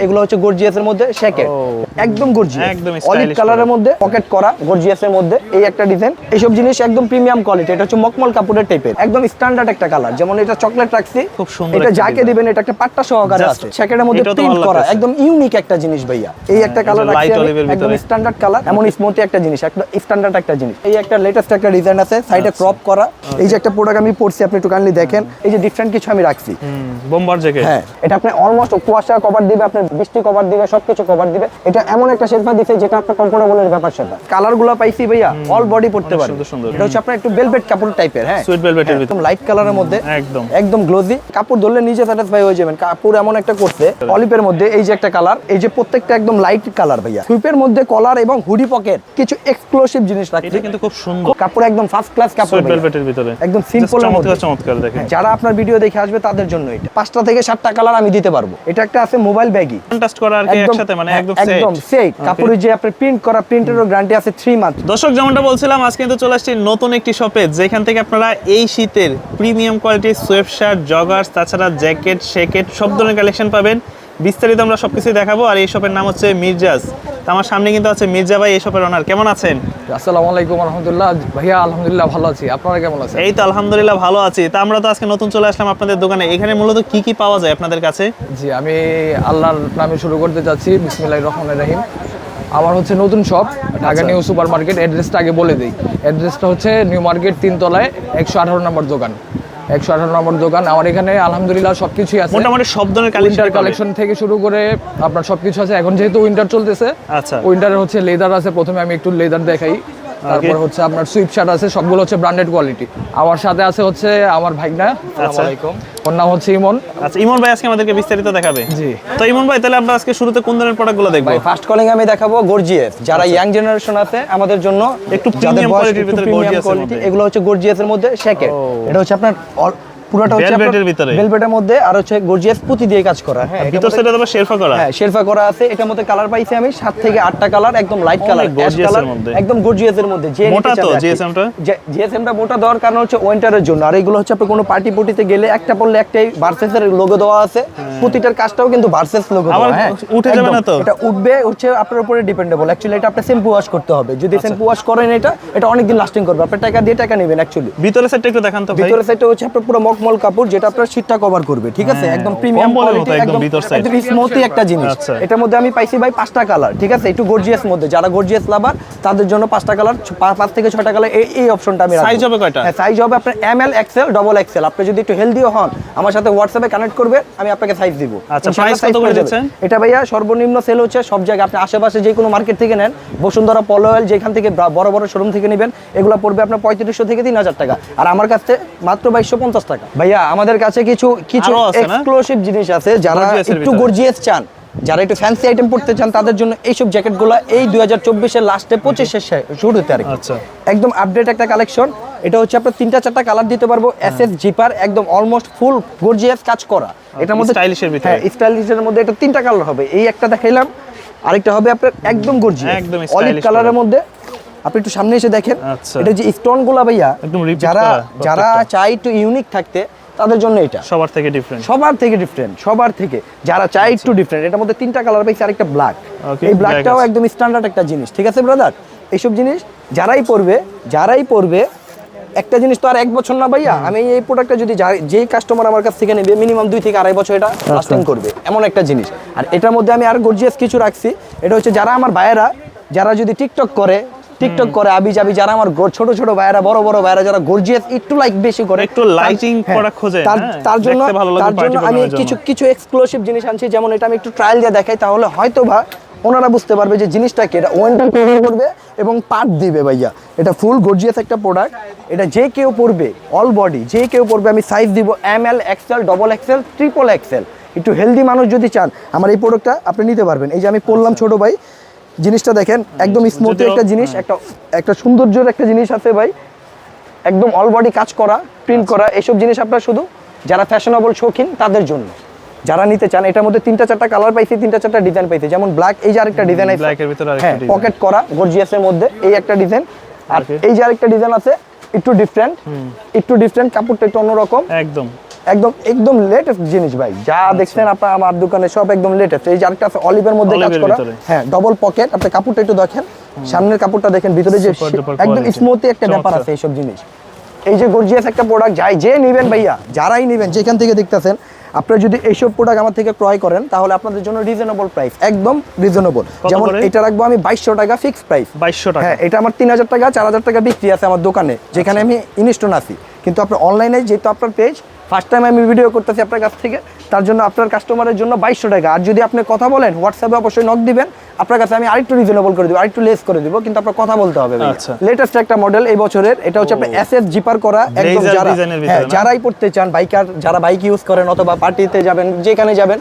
এগুলো হচ্ছে গর্জিয়াস এর মধ্যে একদম গর্জিয়াস একদম অলিভ কালারের মধ্যে পকেট করা গর্জিয়াস এর মধ্যে এই একটা ডিজাইন এইসব জিনিস একদম প্রিমিয়াম কোয়ালিটি এটা হচ্ছে মকমল কাপড়ের টাইপের একদম স্ট্যান্ডার্ড একটা কালার যেমন এটা চকলেট রাখছি খুব সুন্দর এটা যাকে দিবেন এটা একটা পাট্টা সহকারে আছে। শ্যাকেটের মধ্যে প্রিন্ট করা একদম ইউনিক একটা জিনিস ভাইয়া। এই একটা কালার রাখছি olive এর একদম স্ট্যান্ডার্ড কালার এমন স্মুথি একটা জিনিস একটা স্ট্যান্ডার্ড একটা জিনিস। এই একটা লেটেস্ট একটা ডিজাইন আছে সাইডে আচ্ছা। ক্রপ করা। এই যে একটা প্রোডাক্ট আমি পড়ছি আপনি একটু কাইন্ডলি দেখেন। এই যে ডিফারেন্ট কিছু আমি রাখছি। বোম্বার জ্যাকেট হ্যাঁ এটা আপনি অলমোস্ট কুয়াশা কভার দিবে আপনার বৃষ্টি কভার দিবে সবকিছু কভার দিবে। এটা এমন একটা শেরপা দিছে যেটা আপনার কমফোর্টেবলের ব্যাপার সেটা কালারগুলো পাইছি ভাইয়া অল বডি পড়তে পারে সুন্দর সুন্দর। এটা হচ্ছে আপনার একটু বেলভেট কাপড় টাইপের হ্যাঁ? সুইট ভেলভেটের একদম লাইট কালারের মধ্যে। একদম। একদম গ্লোজি কাপড় ধরলে নিজে স্যাটিসফাই হয়ে যাবেন। কাপড় এমন একটা করছে অলিপের মধ্যে এই যে একটা কালার এই যে প্রত্যেকটা একদম লাইট কালার ভাইয়া। সুইপের মধ্যে কলার এবং হুডি পকেট কিছু এক্সক্লুসিভ জিনিস রাখছে। এটা কিন্তু খুব সুন্দর। কাপড় একদম ফার্স্ট ক্লাস কাপড় সুইট। ভেলভেটের ভিতরে। একদম সিম্পল চমৎকার চমৎকার দেখেন। যারা আপনার ভিডিও দেখে আসবে তাদের জন্য এটা। পাঁচটা থেকে সাতটা কালার আমি দিতে পারব। এটা একটা আছে মোবাইল ব্যাগই কন্ট্রাস্ট করা আর কি একসাথে মানে একদম সেট একদম সেট কাপড়ে যে আপনার প্রিন্ট করা প্রিন্টেরও গ্যারান্টি আছে 3 মান্থ দর্শক যেমনটা বলছিলাম আজকে কিন্তু চলে আসছি নতুন একটি শপে যেখান থেকে আপনারা এই শীতের প্রিমিয়াম কোয়ালিটির সোয়েব শার্ট জগার্স তাছাড়া জ্যাকেট শেকেট সব ধরনের কালেকশন পাবেন। বিস্তারিত আমরা সবকিছুই দেখাবো আর এই শপের নাম হচ্ছে মির্জাজ। তো আমার সামনে কিন্তু আছে মির্জা ভাই এই শপের ওনার কেমন আছেন? আসসালামু আলাইকুম আলহামদুলিল্লাহ। ভাইয়া আলহামদুলিল্লাহ ভালো আছি। আপনারা কেমন আছেন? এই তো আলহামদুলিল্লাহ ভালো আছি। তা আমরা তো আজকে নতুন চলে আসলাম আপনাদের দোকানে। এখানে মূলত কি কি পাওয়া যায় আপনাদের কাছে? জি আমি আল্লাহর নামে শুরু করতে যাচ্ছি। বিসমিল্লাহ রহমান রাহিম। আমার হচ্ছে নতুন shop Dhaka new super market অ্যাড্রেসটা আগে বলে দিই। অ্যাড্রেসটা হচ্ছে নিউ মার্কেট তিনতলায় একশো আঠারো নম্বর দোকান। একশো আঠারো নম্বর দোকান। আমার এখানে আলহামদুলিল্লাহ সব কিছুই আছে। মোটামুটি সব ধরনের উইন্টার কালেকশন থেকে শুরু করে আপনার সব কিছু আছে। এখন যেহেতু উইন্টার চলতেছে আচ্ছা। উইন্টারের হচ্ছে লেদার আছে। প্রথমে আমি একটু লেদার দেখাই। তারপর হচ্ছে আপনার সুইপ শার্ট আছে। সবগুলো হচ্ছে ব্র্যান্ডেড কোয়ালিটি আমার সাথে আছে হচ্ছে আমার ভাইনা আসসালামু আলাইকুম। ওর নাম হচ্ছে ইমন। আচ্ছা ইমন ভাই আজকে আমাদেরকে বিস্তারিত দেখাবে? জি। তো ইমন ভাই তাহলে আমরা আজকে শুরুতে কোন ধরনের প্রোডাক্টগুলো দেখব? ভাই ফার্স্ট কলিং আমি দেখাবো গর্জিয়াস যারা ইয়াং জেনারেশন আছে আমাদের জন্য একটু প্রিমিয়াম একটু ভিতরে মধ্যে। এগুলো হচ্ছে গর্জিয়াসের মধ্যে শ্যাকেট এটা হচ্ছে আপনার পুরোটা হচ্ছে Velvet-এর ভিতরে। ভেলভেটের মধ্যে আর হচ্ছে গর্জিয়াস পুঁতি দিয়ে কাজ করা। হ্যাঁ ভিতর সাইডে শেরফা করা। হ্যাঁ শেরফা করা আছে। এটার মধ্যে কালার পাইছি আমি সাত থেকে আটটা কালার একদম লাইট কালার মধ্যে। একদম গর্জিয়াস এর মধ্যে। যে মোটা তো GSM টা? জিএসএমটা মোটা দেওয়ার কারণ হচ্ছে জন্য। আর এগুলো হচ্ছে আপনি কোনো পার্টি পুটিতে গেলে একটা পড়লে একটাই ভার্সেসের লোগো দেওয়া আছে। প্রতিটার কাজটাও কিন্তু ভার্সেস লোগো দেওয়া হ্যাঁ। উঠে যাবে না তো? এটা উঠবে হচ্ছে আপনার উপরে ডিপেন্ডেবল অ্যাকচুয়ালি এটা আপনি শ্যাম্পু ওয়াশ করতে হবে। যদি আচ্ছা। শ্যাম্পু ওয়াশ করেন এটা এটা অনেক দিন লাস্টিং করবে। আপনি টাকা দিয়ে টাকা নেবেন অ্যাকচুয়ালি ভিতরে সাইডটা একটু দেখান তো ভাই। ভিতরে সাইডটা হচ্ছে আপনার পুরো মকমল কাপড় যেটা আপনার শীতটা কভার করবে ঠিক আছে হ্যাঁ, একদম প্রিমিয়াম কোয়ালিটি একদম একদম ভিতর side। একদম স্মুথি একটা জিনিস আচ্ছা। এটার মধ্যে আমি পাইছি ভাই পাঁচটা কালার ঠিক আছে একটু গর্জিয়াস মধ্যে যারা গর্জিয়াস লাভার তাদের জন্য পাঁচটা কালার পাঁচ থেকে ছয়টা কালার এই এই অপশনটা আমি। Size হবে কয়টা? হ্যাঁ সাইজ হবে আপনার M L XL double XL আপনি যদি একটু হেলদিও হন আমার সাথে হোয়াটসঅ্যাপে কানেক্ট করবে আমি আপনাকে সাইজ দিব আচ্ছা, price কত করে দিচ্ছেন? এটা ভাইয়া সর্বনিম্ন সেল হচ্ছে সব জায়গায় আপনি আশেপাশে যে কোনো মার্কেট থেকে নেন বসুন্ধরা পলো অয়েল যেখান থেকে বড় বড় শোরুম থেকে নেবেন এগুলো পড়বে আপনার পঁয়ত্রিশশো থেকে তিন হাজার টাকা আর আমার কাছে মাত্র বাইশশো পঞ্চাশ টাকা ভাইয়া আমাদের কাছে কিছু কিছু এক্সক্লুসিভ জিনিস আছে যারা একটু গর্জিয়াস চান যারা একটু ফ্যান্সি আইটেম পড়তে চান তাদের জন্য এইসব জ্যাকেটগুলো এই দুই হাজার চব্বিশের লাস্টে পঁচিশের শুরুতে আর আচ্ছা। একদম আপডেট একটা কালেকশন এটা হচ্ছে আপনার তিনটা চারটা কালার দিতে পারব এস এস জিপার একদম অলমোস্ট ফুল গর্জিয়াস কাজ করা। এটার মধ্যে এর ভিতরে। হ্যাঁ স্টাইলিশের মধ্যে এটা তিনটা কালার হবে। এই একটা দেখাইলাম আরেকটা হবে আপনার একদম গর্জিয়াস একদম অলিভ কালারের মধ্যে আপনি একটু সামনে এসে দেখেন। আচ্ছা। এটা যে স্টোনগুলা ভাইয়া যারা যারা। চাই একটু ইউনিক থাকতে তাদের জন্য এটা। সবার থেকে ডিফারেন্ট সবার থেকে ডিফারেন্ট সবার থেকে। যারা চাই একটু ডিফারেন্ট এটার মধ্যে তিনটা কালার পাইছে আরেকটা ব্ল্যাক এই ব্ল্যাকটাও একদম স্ট্যান্ডার্ড একটা জিনিস ঠিক আছে ব্রাদার এইসব জিনিস যারাই পরবে যারাই পরবে একটা জিনিস তো আর এক বছর না ভাইয়া। আমি এই প্রোডাক্টটা যদি যা- যেই কাস্টমার আমার কাছ থেকে নেবে মিনিমাম দুই থেকে আড়াই বছর এটা আচ্ছা। লাস্টিং করবে এমন একটা জিনিস। আর এটার মধ্যে আমি আর গর্জিয়াস কিছু রাখছি এটা হচ্ছে যারা আমার ভাইয়েরা যারা যদি টিকটক করে টিকটক করে আবি যাবি যারা আমার ছোট ছোট ভাইয়েরা বড় বড় ভাইয়েরা যারা গর্জিয়াস একটু লাইক বেশি করে একটু lighting হ্যাঁ, করা খোঁজে, তার হ্যাঁ, তার জন্য তার জন্য আমি কিছু কিছু এক্সক্লুসিভ জিনিস আনছি যেমন এটা আমি একটু ট্রায়াল দিয়ে দেখাই তাহলে হয়তো বা ওনারা বুঝতে পারবে যে জিনিসটা কি এটা ওয়েন্টার কভার করবে এবং পার্ট দিবে ভাইয়া। এটা ফুল গর্জিয়াস একটা প্রোডাক্ট এটা যে কেউ পরবে অল বডি যে কেউ পরবে আমি সাইজ দিব M L XL double XL triple XL একটু হেলদি মানুষ যদি চান আমার এই প্রোডাক্টটা আপনি নিতে পারবেন। এই যে আমি পড়লাম ছোট ভাই জিনিসটা দেখেন একদম স্মুথি একটা জিনিস একটা একটা সৌন্দর্যের একটা জিনিস আছে ভাই। একদম অল বডি কাজ করা প্রিন্ট করা এসব জিনিস আপনার শুধু যারা ফ্যাশনেবল শৌখিন তাদের জন্য। যারা নিতে চান এটার মধ্যে তিনটা চারটা কালার পাইছি তিনটা চারটা ডিজাইন পাইছি। যেমন ব্ল্যাক এই যে আরেকটা ডিজাইন আছে black এর ভিতরে আরেকটা হ্যাঁ পকেট করা গর্জিয়াসের মধ্যে এই একটা ডিজাইন আর এই যে আরেকটা ডিজাইন আছে একটু ডিফারেন্ট একটু ডিফারেন্ট কাপড়টা একটু অন্যরকম। একদম। একদম একদম লেটেস্ট জিনিস ভাই। যা দেখছেন আপনার আমার দোকানে সব একদম লেটেস্ট এই যে আরেকটা আছে অলিভের মধ্যে কাজ করা। হ্যাঁ ডবল পকেট আপনি কাপড়টা একটু দেখেন। সামনের কাপড়টা দেখেন ভিতরে যে একদম স্মুথি একটা ব্যাপার। আছে এইসব জিনিস। এই যে গর্জিয়াস একটা প্রোডাক্ট যাই যে নেবেন ভাইয়া যারাই নেবেন যেখান থেকে দেখতেছেন আপনারা যদি এইসব প্রোডাক্ট আমার থেকে ক্রয় করেন তাহলে আপনাদের জন্য রিজনেবল প্রাইস একদম রিজনেবল যেমন এটা রাখব আমি বাইশশো টাকা ফিক্সড প্রাইস বাইশশো টাকা। হ্যাঁ এটা আমার তিন হাজার টাকা চার হাজার টাকা বিক্রি আছে আমার দোকানে যেখানে আমি ইনস্টন আছি। কিন্তু আপনার অনলাইনে যেহেতু আপনার পেজ ফার্স্ট টাইম আমি ভিডিও করতেছি আপনার কাছ থেকে তার জন্য আপনার কাস্টমারের জন্য বাইশশো টাকা। আর যদি আপনি কথা বলেন হোয়াটসঅ্যাপে অবশ্যই নক দিবেন। আপনার কাছে আমি আরেকটু রিজনেবল করে দিব আরেকটু লেস করে দিব কিন্তু আপনার কথা বলতে হবে আচ্ছা। লেটেস্ট একটা মডেল এই বছরের এটা হচ্ছে আপনার এসএস জিপার করা একদম যারা হ্যাঁ যারাই পড়তে চান বাইকার যারা বাইক ইউজ করেন অথবা পার্টিতে যাবেন যেখানে যাবেন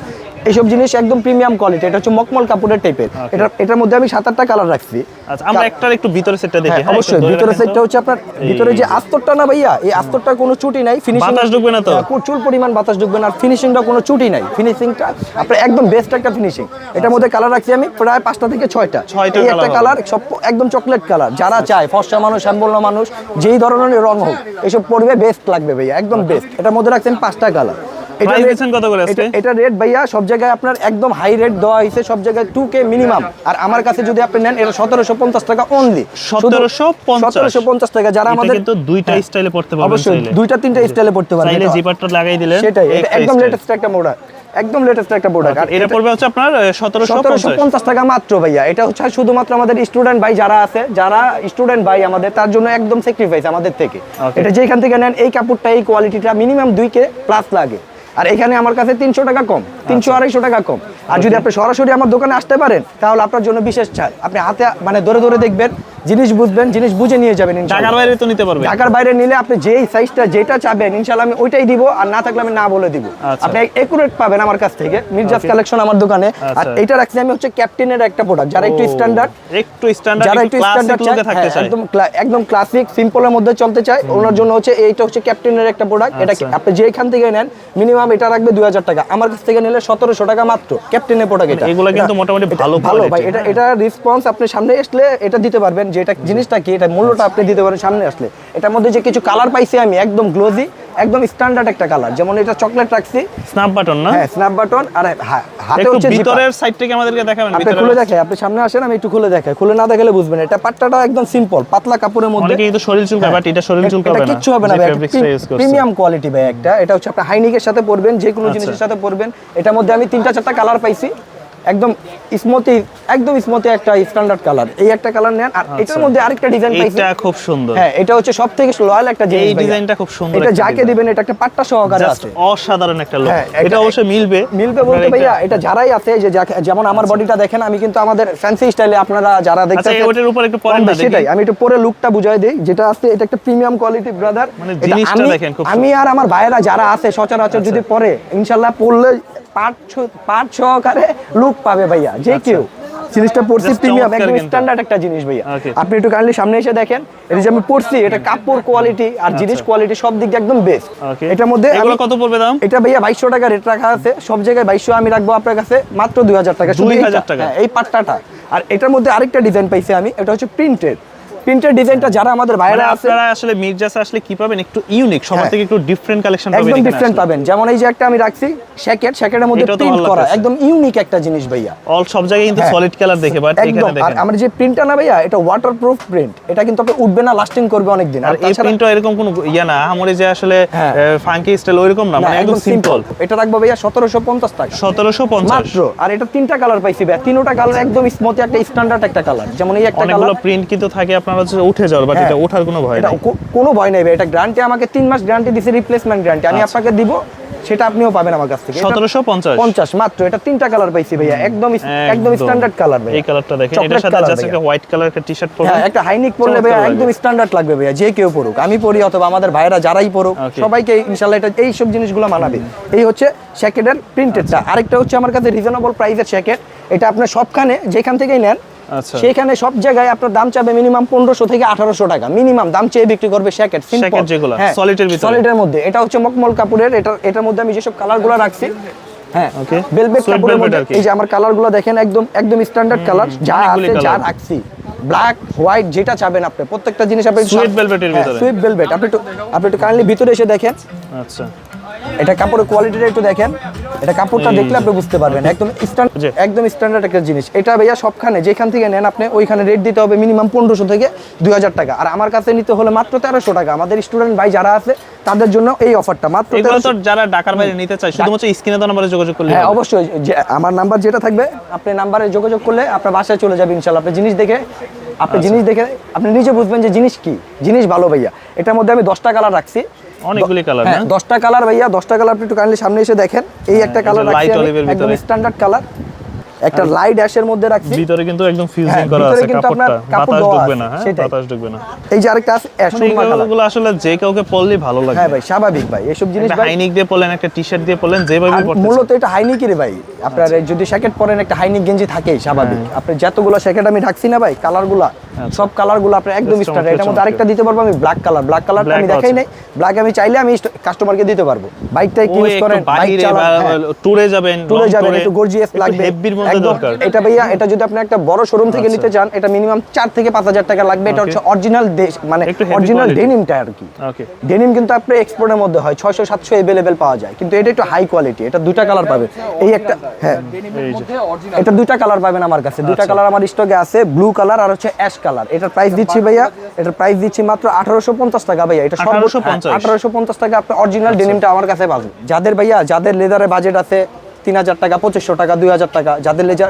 এইসব জিনিস একদম প্রিমিয়াম কোয়ালিটি এটা হচ্ছে মকমল কাপড়ের টাইপের এটা এটার মধ্যে আমি সাত আটটা কালার রাখছি। আচ্ছা আমরা একটার একটু ভিতরে সেটটা দেখি। হ্যাঁ, হ্যাঁ, অবশ্যই ভিতরে তো। হচ্ছে আপনার ভিতরে যে আস্তরটা না ভাইয়া এই আস্তরটা কোনো চুটি নাই ফিনিশিং বাতাস ঢুকবে না তো? প্রচুর পরিমাণ বাতাস ঢুকবে না আর ফিনিশিংটা কোনো চুটি নাই। ফিনিশিংটা আপনার একদম বেস্ট একটা ফিনিশিং এটার মধ্যে কালার রাখছি আমি প্রায় পাঁচটা থেকে ছয়টা। ছয়টা এই একটা কালার সব একদম চকলেট কালার যারা চায় ফর্সা মানুষ শ্যাম্বল্য মানুষ যেই ধরনের রং হোক এসব পড়বে বেস্ট লাগবে ভাইয়া একদম বেস্ট এটার মধ্যে রাখছেন পাঁচটা কালার এটা কত করে আজকে? রেট ভাইয়া সব জায়গায় আপনার একদম হাই রেট দেওয়া হয়েছে সব জায়গায় মিনিমাম আর আমার কাছে যদি আপনি নেন এটা সতেরোশো পঞ্চাশ টাকা অনলি 1750 টাকা। যারা আমাদের কিন্তু দুইটা হ্যাঁ, স্টাইলে পড়তে পারবেন অবশ্যই দুইটা তিনটা স্টাইলে পড়তে পারবেন। চাইলে জিপারটা লাগাই দিলেন সেটাই একদম লেটেস্ট একটা একদম লেটেস্ট একটা প্রোডাক্ট আর এটা পড়বে হচ্ছে আপনার সতেরোশো সতেরোশো পঞ্চাশ টাকা মাত্র ভাইয়া। এটা হচ্ছে শুধুমাত্র আমাদের স্টুডেন্ট ভাই যারা আছে যারা স্টুডেন্ট ভাই আমাদের তার জন্য একদম স্যাক্রিফাইস আমাদের থেকে। এটা যেখান থেকে নেন এই কাপড়টা এই কোয়ালিটিটা মিনিমাম দুই কে প্লাস লাগে। আর এখানে আমার কাছে তিনশো টাকা কম তিনশো আচ্ছা। আড়াইশো টাকা কম। আর যদি আপনি সরাসরি আমার দোকানে আসতে পারেন তাহলে আপনার জন্য বিশেষ ছাড়। আপনি হাতে মানে ধরে ধরে দেখবেন জিনিস বুঝবেন জিনিস বুঝে নিয়ে যাবেন ঢাকার বাইরে তো নিতে পারবে ঢাকার বাইরে নিলে আপনি যেই সাইজটা যেটা চাবেন ইনশাল্লাহ আমি ওইটাই দিব আর না থাকলে আমি না বলে দিব। আচ্ছা। আপনি একুরেট পাবেন আমার কাছ থেকে মির্জাস কালেকশন আমার দোকানে। আর আচ্ছা। এটা রাখছি আমি হচ্ছে ক্যাপ্টেনের একটা প্রোডাক্ট যারা একটু স্ট্যান্ডার্ড একটু স্ট্যান্ডার্ড যারা একটু স্ট্যান্ডার্ড লুকে থাকতে চায়। একদম একদম ক্লাসিক সিম্পলের মধ্যে চলতে চায়। ওনার জন্য হচ্ছে এইটা হচ্ছে ক্যাপ্টেনের একটা প্রোডাক্ট এটা আচ্ছা। আপনি যেখান থেকে নেন মিনিমাম এটা রাখবে দুই হাজার টাকা। আমার কাছ থেকে নিলে সতেরোশো টাকা মাত্র ক্যাপ্টেনের প্রোডাক্ট এটা। এগুলা কিন্তু মোটামুটি ভালো ভালো ভাই এটা এটা রেসপন্স আপনি সামনে আসলে এটা দিতে পারবেন। যে এটা জিনিসটা কি এটা মূল্যটা আপনি দিতে পারেন সামনে আসলে। এটার মধ্যে যে কিছু কালার পাইছি আমি একদম গ্লোজি একদম স্ট্যান্ডার্ড একটা কালার যেমন এটা চকলেট রাখছি। স্ন্যাপ বাটন না? হ্যাঁ স্ন্যাপ বাটন আর হাতে একটু হচ্ছে ভিতরের সাইড থেকে আমাদেরকে দেখাবেন আপনি খুলে দেখে আপনি সামনে আসেন আমি একটু খুলে দেখাই। খুলে না দেখালে বুঝবেন এটা পাট্টাটা একদম সিম্পল পাতলা কাপড়ের মধ্যে। অনেকে কিন্তু শরীর চুলকায় বাট এটা শরীর চুলকাবে এটা না কিচ্ছু হবে না ভাই। প্রিমিয়াম কোয়ালিটি ভাই একটা। এটা হচ্ছে আপনি হাইনিকের সাথে পরবেন যে কোনো জিনিসের সাথে পরবেন। এটার মধ্যে আমি তিনটা চারটা কালার পাইছি। একদম স্মুথি একদম স্মুথি একটা স্ট্যান্ডার্ড কালার এই একটা কালার নেন আর এটার মধ্যে আরেকটা ডিজাইন পাইছি। এইটা খুব সুন্দর। হ্যাঁ এটা হচ্ছে সব থেকে লয়াল একটা জিনিস এই ডিজাইনটা খুব সুন্দর এটা যাকে দিবেন এটা একটা পাট্টা সহকারে আছে। অসাধারণ একটা লোক হ্যাঁ, এটা এটা- অবশ্যই মিলবে। মিলবে বলতে ভাইয়া এটা- এটা যারাই আছে যে যেমন আমার বডিটা দেখেন আমি কিন্তু আমাদের ফ্যান্সি স্টাইলে আপনারা যারা দেখতে আচ্ছা, ওটার উপর একটু পরেন না দেখি। সেটাই আমি একটু পরে লুকটা বুঝাই দেই। যেটা আছে এটা একটা প্রিমিয়াম কোয়ালিটি ব্রাদার মানে জিনিসটা দেখেন খুব আমি আর আমার ভাইয়েরা যারা আছে সচরাচর যদি পরে ইনশাল্লাহ পড়লে সহকারে লুক পাবে ভাইয়া যে কেউ। জিনিসটা পড়ছি প্রিমিয়াম একদম স্ট্যান্ডার্ড একটা জিনিস ভাইয়া। আপনি একটু কাইন্ডলি সামনে এসে দেখেন এটা যে আমি পড়ছি এটা কাপড় কোয়ালিটি আর জিনিস কোয়ালিটি সব দিক দিয়ে একদম বেস্ট এটার মধ্যে এগুলো কত পড়বে দাম? এটা ভাইয়া বাইশশো টাকা রেট রাখা আছে সব জায়গায় বাইশশো আমি রাখব আপনার কাছে মাত্র দুই হাজার টাকা। শুধু 2000 টাকা। হ্যাঁ, এই পাট্টাটা। আর এটার মধ্যে আরেকটা ডিজাইন পাইছি আমি এটা হচ্ছে প্রিন্টেড প্রিন্টেড ডিজাইনটা যারা আমাদের মানে বাইরে আছে আপনারা আসলে মির্জাসে আসলে কি পাবেন? একটু ইউনিক সবার হ্যাঁ। থেকে একটু ডিফারেন্ট কালেকশন পাবেন একদম ডিফারেন্ট পাবেন। যেমন এই যে একটা আমি রাখছি শ্যাকেট শ্যাকেটের মধ্যে প্রিন্ট করা। একদম ইউনিক একটা জিনিস ভাইয়া। অল সব জায়গায় কিন্তু হ্যাঁ। সলিড কালার দেখে বাট এখানে আর দেখেন। আমার যে প্রিন্টটা না ভাইয়া এটা ওয়াটারপ্রুফ প্রিন্ট এটা কিন্তু আপনি উঠবে না লাস্টিং করবে অনেক দিন আর আর এই এরকম কোনো ইয়া না আমরে যে আসলে হ্যাঁ। ফাঙ্কি স্টাইল ওইরকম না মানে একদম সিম্পল এটা রাখব ভাইয়া সতেরোশো পঞ্চাশ টাকা। সতেরোশো পঞ্চাশ। মাত্র। আর এটা তিনটা কালার পাইছি ভাই তিনটা কালার একদম স্মুথ একটা স্ট্যান্ডার্ড একটা কালার যেমন এই একটা অনেকগুলো কালার প্রিন্ট কিন্তু থাকে আপনার হচ্ছে উঠে যাওয়ার বাট হ্যাঁ। এটা ওঠার কোনো ভয় এটা কোনো ভয় নেই এটা গ্যারান্টি আমাকে তিন মাস গ্যারান্টি দিছে রিপ্লেসমেন্ট গ্যারান্টি আমি আচ্ছা। আপনাকে দিব সেটা আপনিও পাবেন আমার কাছ থেকে। এটা সতেরোশো পঞ্চাশ। পঞ্চাশ মাত্র। এটা তিনটা কালার পাইছি ভাইয়া। একদম একদম। স্ট্যান্ডার্ড কালার ভাই এই কালারটা দেখেন। এটার সাথে জাস্ট একটা হোয়াইট কালার একটা টি শার্ট পরবেন। হ্যাঁ একটা হাইনিক পরলে ভাইয়া একদম স্ট্যান্ডার্ড লাগবে ভাইয়া। যে কেউ পড়ুক আমি পড়ি অথবা আমাদের ভাইয়েরা যারাই পড়ুক Okay. সবাইকে ইনশাল্লাহ এটা এই সব জিনিসগুলো মানাবে। এই হচ্ছে শ্যাকেটের প্রিন্টেডটা আরেকটা হচ্ছে আমার কাছে রিজনেবল প্রাইসের শ্যাকেট এটা আপনার সবখানে যেখান থেকেই নেন সেখানে সব জায়গায় আপনার দাম চাবে মিনিমাম পনেরোশো থেকে আঠারোশো টাকা। মিনিমাম দাম চেয়ে বিক্রি করবে শ্যাকেট। সলিডের মধ্যে। এটা হচ্ছে মকমল কাপড়ের এটা এটার মধ্যে আমি যেসব কালারগুলো রাখছি হ্যাঁ কাপড়ের মধ্যে এই যে আমার কালারগুলো দেখেন একদম একদম স্ট্যান্ডার্ড কালার যা আছে যা রাখছি। ব্ল্যাক হোয়াইট যেটা চাবেন আপনি প্রত্যেকটা জিনিস আপনি ভিতরে। সুইট ভেলভেট আপনি একটু আপনি একটু কাইন্ডলি ভিতরে এসে দেখেন। আচ্ছা। এটা কাপড়ের কোয়ালিটিটা একটু দেখেন। এটা কাপড়টা দেখলে আপনি বুঝতে পারবেন। একদম স্ট্যান্ড জি। একদম স্ট্যান্ডার্ড একটা জিনিস। এটা ভাইয়া সবখানে যেখান থেকে নেন আপনি ওইখানে রেট দিতে হবে মিনিমাম পনেরোশো থেকে দুই হাজার টাকা। আর আমার কাছে নিতে হলে মাত্র তেরোশো টাকা। আমাদের স্টুডেন্ট ভাই যারা আছে তাদের জন্য এই অফারটা মাত্র এগুলো তো 1300 যারা ঢাকার বাইরে নিতে চায় শুধুমাত্র স্ক্রিনে তো নাম্বারে যোগাযোগ করলে হ্যাঁ অবশ্যই। আমার নাম্বার যেটা থাকবে আপনি নাম্বারে যোগাযোগ করলে আপনার বাসায় চলে যাবে ইনশাল্লাহ। আপনি জিনিস দেখে আপনি আচ্ছা। জিনিস দেখে আপনি নিজে বুঝবেন যে জিনিস কি। জিনিস ভালো ভাইয়া। এটার মধ্যে আমি দশটা কালার রাখছি। অনেকগুলি কালার হ্যাঁ না? দশটা কালার ভাইয়া দশটা কালার আপনি একটু কাইন্ডলি সামনে এসে দেখেন। এই একটা কালার রাখছি স্ট্যান্ডার্ড কালার একটা লাইট অ্যাশের মধ্যে রাখছি। ভিতরে কিন্তু একদম ফিউজিং হ্যাঁ, করা আছে কাপড়টা। কাপড় বাতাস ঢুকবে না হ্যাঁ। বাতাস ঢুকবে না। এই যে আরেকটা আছে অ্যাশ মানে কালার এগুলো আসলে যে কাউকে পরলেই ভালো লাগে। হ্যাঁ ভাই স্বাভাবিক ভাই এসব জিনিস ভাই হাইনিক দিয়ে পরলেন একটা টি শার্ট দিয়ে পরলেন যেভাবে পরতে মূলত এটা হাইনিকের ভাই। আপনার আচ্ছা। যদি শ্যাকেট পরেন একটা হাইনিক গেঞ্জি থাকেই স্বাভাবিক। হ্যাঁ। আপনি যতগুলো শ্যাকেট আমি রাখছি না ভাই কালারগুলা সব কালারগুলো আপনার একদম চমৎকার, এটার মধ্যে আরেকটা দিতে পারব আমি ব্ল্যাক কালার ব্ল্যাক কালারটা Black আমি দেখাই নাই। ব্ল্যাক আমি চাইলে আমি কাস্টমারকে দিতে পারব। বাইকটা একটু ওই ইউজ করেন বাইক চালান হ্যাঁ। ট্যুরে যাবেন টুরে যাবেন একটু গর্জিয়াস লাগবে। হেভির দরকার। এটা ভাইয়া এটা যদি আপনি একটা বড় শোরুম থেকে আচ্ছা। নিতে চান এটা মিনিমাম থেকে পাঁচ হাজার টাকা লাগবে। এটা হচ্ছে অরিজিনাল মানে অরিজিনাল ডেনিমটা আর কি। ডেনিম কিন্তু আপনি এক্সপোর্টের মধ্যে হয় পাওয়া যায়। কিন্তু এটা একটু হাই কোয়ালিটি এটা কালার পাবে। এই একটা হ্যাঁ। এটা কালার পাবেন আমার কাছে। আচ্ছা। কালার আমার স্টকে আছে ব্লু কালার আর হচ্ছে অ্যাশ কালার এটার প্রাইস দিচ্ছি ভাইয়া এটার প্রাইস দিচ্ছি মাত্র আঠারোশো পঞ্চাশ টাকা ভাইয়া। এটা 1850 আঠারোশো পঞ্চাশ। টাকা আপনি অরিজিনাল ডেনিমটা আমার কাছে পাবেন। যাদের ভাইয়া যাদের লেদারের বাজেট আছে তিন হাজার টাকা, পঁচিশশো টাকা, দুই হাজার টাকা। যাদের লেজার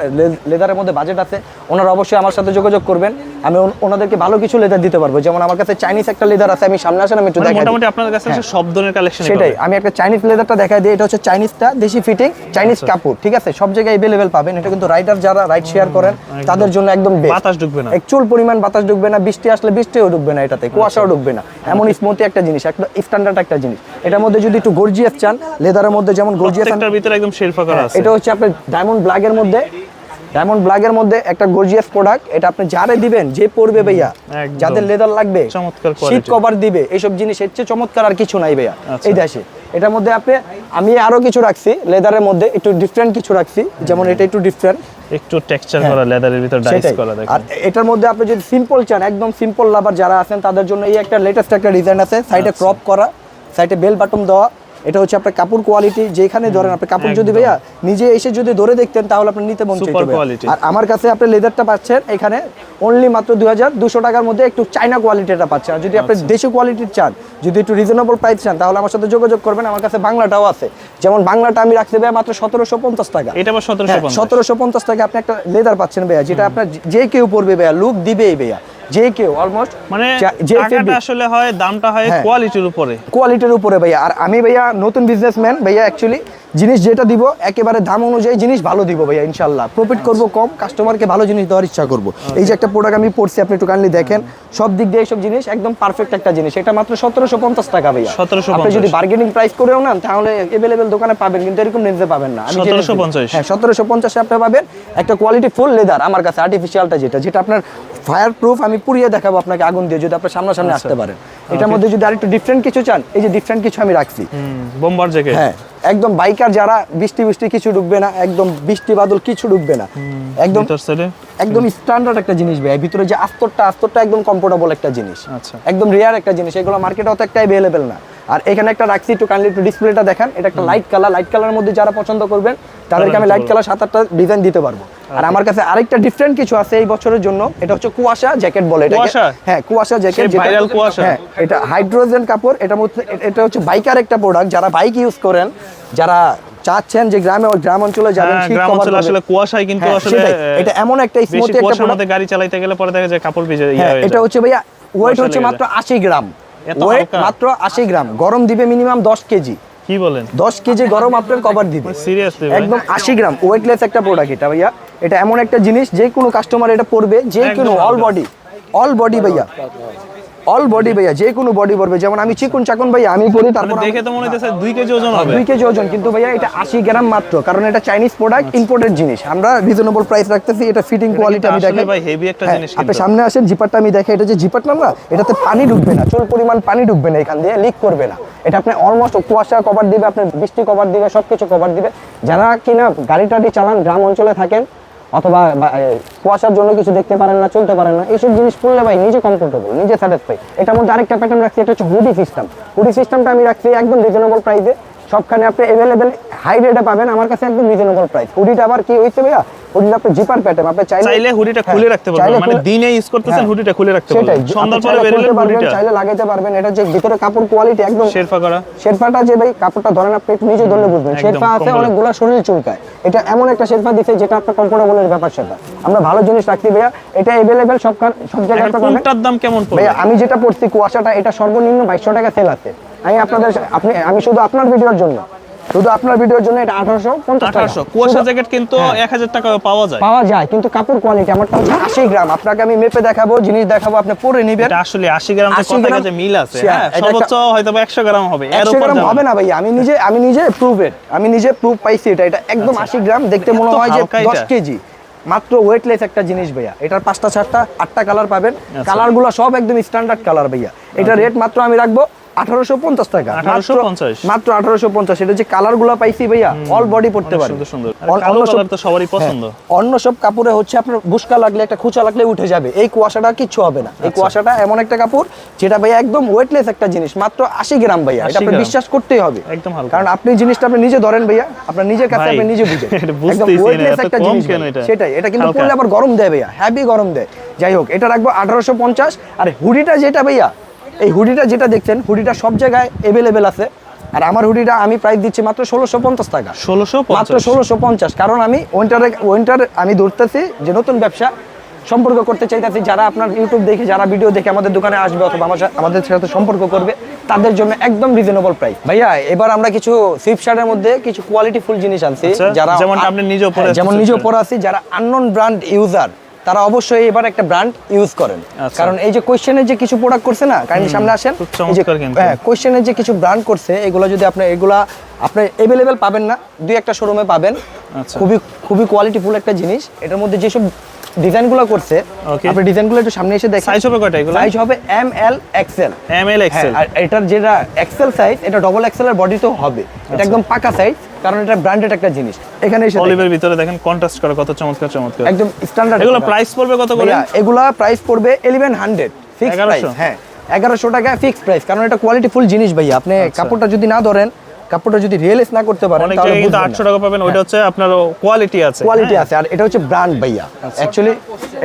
লেদারের মধ্যে বাজেট আছে, ওনারা অবশ্যই আমার সাথে যোগাযোগ করবেন। আমি ওন- ওনাদেরকে ভালো কিছু লেদার দিতে পারব। যেমন আমার কাছে চাইনিজ একটা লেদার আছে আমি সামনে আসেন আমি একটু মানে দেখাই মোটামুটি আপনাদের কাছে হচ্ছে সব ধরনের কালেকশন সেটাই আমি একটা চাইনিজ লেদারটা দেখাই দিই এটা হচ্ছে চাইনিজটা দেশি ফিটিং চাইনিজ আচ্ছা। কাপড় ঠিক আছে? সব জায়গায় অ্যাভেলেবেল পাবেন এটা কিন্তু রাইডার যারা রাইড শেয়ার করেন তাদের জন্য একদম বেস্ট বাতাস ঢুকবে না। একচুল পরিমাণ বাতাস ঢুকবে না বৃষ্টি আসলে বৃষ্টিও ঢুকবে না এটাতে কুয়াশাও ঢুকবে না। এমন স্মুথি একটা জিনিস একটা স্ট্যান্ডার্ড একটা জিনিস। এটার মধ্যে যদি একটু গর্জিয়াস চান লেদারের মধ্যে যেমন গর্জিয়াস ভিতরে একদম শেরফা করা আছে। এটা হচ্ছে আপনার ডায়মন্ড ব্ল্যাকের মধ্যে ডায়মন্ড ব্ল্যাকের মধ্যে একটা গর্জিয়াস প্রোডাক্ট এটা আপনি যারে দিবেন যে পড়বে ভাইয়া। যাদের লেদার লাগবে চমৎকার শীত কভার দিবে এইসব জিনিস এর চেয়ে চমৎকার আর কিছু নাই ভাইয়া। আচ্ছা। এই দেশে। এটার মধ্যে আপনি আমি আরও কিছু রাখছি লেদারের মধ্যে একটু ডিফারেন্ট কিছু রাখছি যেমন এটা একটু ডিফারেন্ট একটু টেক্সচার করা লেদারের ভিতর ডাইস করা আর এটার মধ্যে আপনি যদি সিম্পল চান একদম সিম্পল লাভার যারা আছেন তাদের জন্য এই একটা লেটেস্ট একটা ডিজাইন আছে সাইডে আচ্ছা। ক্রপ করা সাইডে বেল বাটন দেওয়া এটা হচ্ছে আপনার কাপড় কোয়ালিটি যেখানে ধরেন আপনি কাপড় যদি ভাইয়া নিজে এসে যদি ধরে দেখতেন তাহলে আপনি নিতে মন চাইতো আর আমার কাছে আপনি লেদারটা পাচ্ছেন এখানে অনলি মাত্র দুই হাজার দুশো টাকার মধ্যে একটু চাইনা কোয়ালিটিটা পাচ্ছেন। আর যদি আপনি আচ্ছা। দেশি কোয়ালিটির চান যদি একটু রিজনেবল প্রাইস চান তাহলে আমার সাথে যোগাযোগ করবেন। আমার কাছে বাংলাটাও আছে। যেমন বাংলাটা আমি রাখতে ভাইয়া মাত্র সতেরোশো পঞ্চাশ টাকা। এটা আবার সতেরোশো পঞ্চাশ। টাকা আপনি একটা লেদার পাচ্ছেন ভাইয়া যেটা আপনার যে- যে কেউ পরবে ভাইয়া লুক দিবেই ভাইয়া। যে কেউ অলমোস্ট মানে যে টাকাটা আসলে হয় দামটা হয় হ্যাঁ। কোয়ালিটির উপরে। কোয়ালিটির উপরে ভাইয়া। আর আমি ভাইয়া নতুন বিজনেসম্যান ভাইয়া অ্যাকচুয়ালি জিনিস যেটা দিব একেবারে দাম অনুযায়ী জিনিস ভালো দিব ভাইয়া ইনশাল্লাহ প্রফিট করব কম কাস্টমারকে ভালো জিনিস দেওয়ার ইচ্ছা করব। এই যে একটা প্রোডাক্ট আমি পড়ছি আপনি একটু কাইন্ডলি দেখেন। সব দিক দিয়ে এইসব জিনিস একদম পারফেক্ট একটা জিনিস। এটা মাত্র সতেরোশো পঞ্চাশ টাকা ভাইয়া। 1750 আপনি যদি বার্গেনিং প্রাইস করেও নেন তাহলে এভেলেবেল দোকানে পাবেন কিন্তু এরকম রেঞ্জে পাবেন না। জেনে- 1750 হ্যাঁ সতেরোশো পঞ্চাশে আপনি পাবেন একটা কোয়ালিটি ফুল লেদার আমার কাছে আর্টিফিশিয়ালটা যেটা যেটা আপনার ফায়ার প্রুফ আমি পুড়িয়ে দেখাবো আপনাকে আগুন দিয়ে যদি আপনার সামনাসামনি আসতে পারেন। এটার মধ্যে যদি আরেকটু ডিফারেন্ট কিছু চান এই যে ডিফারেন্ট কিছু আমি রাখছি। বোম্বার জ্যাকেট হ্যাঁ একদম বাইকার যারা বৃষ্টি বৃষ্টি কিছু ঢুকবে না একদম বৃষ্টি বাদল কিছু ঢুকবে না। একদম একদম স্ট্যান্ডার্ড একটা জিনিস ভাই ভিতরে যে আস্তরটা আস্তরটা একদম কমফোর্টেবল একটা জিনিস। আচ্ছা। একদম রেয়ার একটা জিনিস এগুলো মার্কেটে অত একটা অ্যাভেলেবেল না। আর এখানে একটা রাখছি একটু কাইন্ডলি একটু ডিসপ্লেটা দেখান। এটা একটা লাইট কালার লাইট কালারের মধ্যে যারা পছন্দ করবেন তাদেরকে আমি লাইট কালার সাত আটটা ডিজাইন দিতে পারব। আর আমার কাছে আরেকটা ডিফারেন্ট কিছু আছে এই বছরের জন্য এটা হচ্ছে কুয়াশা জ্যাকেট বলে এটাকে। হ্যাঁ কুয়াশা জ্যাকেট viral কুয়াশা? হ্যাঁ এটা হাইড্রোজেন কাপড় এটা মধ্যে এটা হচ্ছে বাইকার একটা প্রোডাক্ট যারা বাইক ইউজ করেন যারা চাচ্ছেন যে গ্রামে গ্রাম অঞ্চলে যাবেন হ্যাঁ, শীত গ্রাম অঞ্চলে আসলে কুয়াশায় কিন্তু হ্যাঁ, আসলে এটা এমন একটা smooth একটা মধ্যে গাড়ি চালাইতে গেলে পরে দেখা যায় কাপড় ভিজে ইয়ে হ্যাঁ এটা হচ্ছে ভাইয়া ওয়েট হচ্ছে মাত্র আশি গ্রাম। এত ওয়েট মাত্র আশি গ্রাম। গরম দিবে মিনিমাম দশ কেজি। কি বলেন? দশ কেজি গরম আপনার কভার দিবে। সিরিয়াসলি একদম আশি গ্রাম। ওয়েটলেস একটা প্রোডাক্ট এটা ভাইয়া। এটা এমন একটা জিনিস যে কোনো কাস্টমার এটা পরবে যে কোনো অল বডি অল বডি ভাইয়া। অল বডি ভাইয়া যে কোনো বডি পরবে যেমন আমি চিকুন চাকুন ভাইয়া আমি পরি তারপর দেখে তো মনে হইতেছে দুই কেজি ওজন হবে। দুই কেজি ওজন কিন্তু ভাইয়া এটা আশি গ্রাম মাত্র কারণ এটা চাইনিজ প্রোডাক্ট ইম্পোর্টেড জিনিস। আমরা রিজনেবল প্রাইস রাখতেছি এটা ফিটিং কোয়ালিটি আমি দেখাই ভাই হেভি একটা হ্যাঁ, জিনিস আপনি সামনে আসেন জিপারটা আমি দেখে এটা যে জিপার না এটাতে পানি ঢুকবে না চুল পরিমাণ পানি ঢুকবে না এখান দিয়ে লিক করবে না। এটা আপনি অলমোস্ট কুয়াশা কভার দিবে আপনার বৃষ্টি কভার দিবে সবকিছু কভার দিবে। যারা কিনা গাড়ি টাড়ি চালান গ্রাম অঞ্চলে থাকেন অথবা কুয়াশার জন্য কিছু দেখতে পারেন না, চলতে পারেন না এইসব জিনিস পড়লে ভাই নিজে কমফোর্টেবল নিজে স্যাটিসফাই এটার মধ্যে আরেকটা প্যাটার্ন রাখছি, এটা হচ্ছে হুডি সিস্টেম হুডি সিস্টেমটা আমি রাখছি একদম রিজনেবল প্রাইসে সবখানে আপনি অ্যাভেলেবেল হাই রেটে পাবেন, আমার কাছে একদম রিজনেবল প্রাইস হুডিটা আবার কি হয়েছে ভাইয়া? হুডিটা আপনি জিপার প্যাটার্ন আপনি চাইলে চাইলে হুডিটা হ্যাঁ, খুলে রাখতে পারবেন। মানে দিনে ইউজ করতেছেন হ্যাঁ। হুডিটা খুলে রাখতে পারবেন। সন্ধ্যার পরে চাইলে পারবেন, হুডিটা। চাইলে লাগাইতে পারবেন। এটা যে ভিতরে কাপড় কোয়ালিটি একদম শেরফা করা। শেরপাটা যে ভাই কাপড়টা ধরেন আপনি নিজে ধরলে বুঝবেন। শেরপা আছে। অনেকগুলো শরীর চুলকায়। এটা এমন একটা শেরপা দিছে যেটা আপনার কমফোর্টেবলের ব্যাপার সেটা। আমরা ভালো জিনিস রাখছি ভাইয়া। এটা অ্যাভেলেবেল সব সব জায়গায় কোনটার দাম কেমন পড়বে? ভাইয়া আমি যেটা পড়ছি কুয়াশাটা এটা সর্বনিম্ন বাইশশো টাকা সেল আছে। আমি আপনাদের আপনি আমি শুধু আপনার ভিডিওর জন্য। শুধু আপনার ভিডিওর জন্য এটা আঠারোশো পঞ্চাশ টাকা। আঠারোশো। কুয়াশা জ্যাকেট কিন্তু হ্যাঁ। এক হাজার টাকা পাওয়া যায়। পাওয়া যায় কিন্তু কাপড় কোয়ালিটি হচ্ছে আশি গ্রাম। আপনাকে আমি মেপে দেখাবো জিনিস দেখাবো আপনি পরে নিবেন। এটা আসলে আশি গ্রাম 80 কথা যে মিল আছে হ্যাঁ, হ্যাঁ সর্বোচ্চ হয়তো একশো গ্রাম হবে এর উপর গ্রাম হবে না। ভাই আমি নিজে আমি নিজে প্রুভেড আমি নিজে প্রুফ পাইছি এটা। এটা একদম আশি গ্রাম দেখতে মনে হয় যে হালকা দশ এটা? কেজি। মাত্র ওয়েটলেস একটা জিনিস ভাইয়া। এটার পাঁচটা চারটা আটটা কালার পাবেন। আচ্ছা। কালারগুলো সব একদম স্ট্যান্ডার্ড কালার ভাইয়া। এটা রেট মাত্র আমি রাখব। আঠারোশো পঞ্চাশ টাকা। মাত্র আঠারোশো পঞ্চাশ। এটা যে কালারগুলো পাইছি ভাইয়া অল বডি পড়তে পারে। সবারই পছন্দ। হ্যাঁ, অন্য সব কাপড়ে হচ্ছে আপনার বুসকা লাগলে একটা খুচা লাগলে উঠে যাবে। এই কুয়াশাটা কিচ্ছু হবে না। আচ্ছা। এই কুয়াশাটা এমন একটা কাপড় যেটা ভাইয়া একদম ওয়েটলেস একটা জিনিস। মাত্র আশি গ্রাম ভাইয়া। এটা 80 আপনি বিশ্বাস করতেই হবে। একদম কারণ আপনি জিনিসটা আপনি নিজে ধরেন ভাইয়া। আপনার নিজের কাছে আপনি নিজে বুঝেন। একদম ওয়েটলেস একটা জিনিস? সেটাই। এটা কিন্তু। পরলে আবার গরম দেয় ভাইয়া। হ্যাভি গরম দেয়। যাই হোক এটা রাখব আঠারোশো পঞ্চাশ। আর হুডিটা যেটা ভাইয়া এই হুডিটা যেটা দেখছেন হুডিটা সব জায়গায় অ্যাভেলেবেল আছে। আর আমার হুডিটা আমি প্রাইস দিচ্ছি মাত্র ষোলোশো পঞ্চাশ টাকা। ষোলোশো মাত্র ষোলোশো পঞ্চাশ। কারণ আমি উইন্টারে উইন্টার আমি ধরতেছি যে নতুন ব্যবসা সম্পর্ক করতে চাইতেছি। যারা আপনার ইউটিউব দেখে যারা ভিডিও দেখে আমাদের দোকানে আসবে অথবা আমার আমাদের সাথে সম্পর্ক করবে তাদের জন্য একদম রিজনেবল প্রাইস ভাইয়া এবার আমরা কিছু ফ্লিপকার্টের মধ্যে কিছু কোয়ালিটি ফুল জিনিস আনছি। আচ্ছা, যারা যেমনটা আপনি নিজেও হ্যাঁ, যেমন নিজেও। পরে আছি যারা আননোন ব্র্যান্ড ইউজার তারা অবশ্যই এবার একটা ব্র্যান্ড ইউজ করেন। আচ্ছা। কারণ এই যে কোয়েশ্চেনের যে কিছু প্রোডাক্ট করছে না কাইন্ডলি সামনে আসেন যে হ্যাঁ কোয়েশ্চেনের যে কিছু ব্র্যান্ড করছে এগুলো যদি আপনি এগুলা আপনি অ্যাভেলেবেল পাবেন না দুই একটা শোরুমে পাবেন। আচ্ছা। খুবই খুবই কোয়ালিটিফুল একটা জিনিস। এটার মধ্যে যেসব ডিজাইনগুলো করছে. আপনি ডিজাইনগুলো একটু সামনে এসে দেখেন। সাইজ হবে কয়টা এগুলো? সাইজ হবে M L XL M L XL আর এটার যেটা এক্সেল সাইজ এটা ডবল এক্সেল এর বডি তো হবে। আচ্ছা। এটা একদম পাকা সাইজ কারণ এটা ব্র্যান্ডেড একটা জিনিস। এখানে এসে অলিভের ভিতরে দেখেন কন্ট্রাস্ট করা কত চমৎকার চমৎকার। একদম স্ট্যান্ডার্ড এগুলো প্রাইস পড়বে কত করে? এগুলা প্রাইস পড়বে ইলেভেন হান্ড্রেড ফিক্স প্রাইস হ্যাঁ। এগারোশো টাকা ফিক্স প্রাইস কারণ এটা কোয়ালিটি ফুল জিনিস ভাইয়া। আপনি কাপড়টা যদি না ধরেন কাপড়টা যদি রিয়েলাইজ না করতে পারেন তাহলে কিন্তু বুঝবেন আটশো না। টাকা পাবেন ওইটা হচ্ছে আপনার কোয়ালিটি আছে। কোয়ালিটি হ্যাঁ? আছে আর এটা হচ্ছে ব্র্যান্ড ভাইয়া। অ্যাকচুয়ালি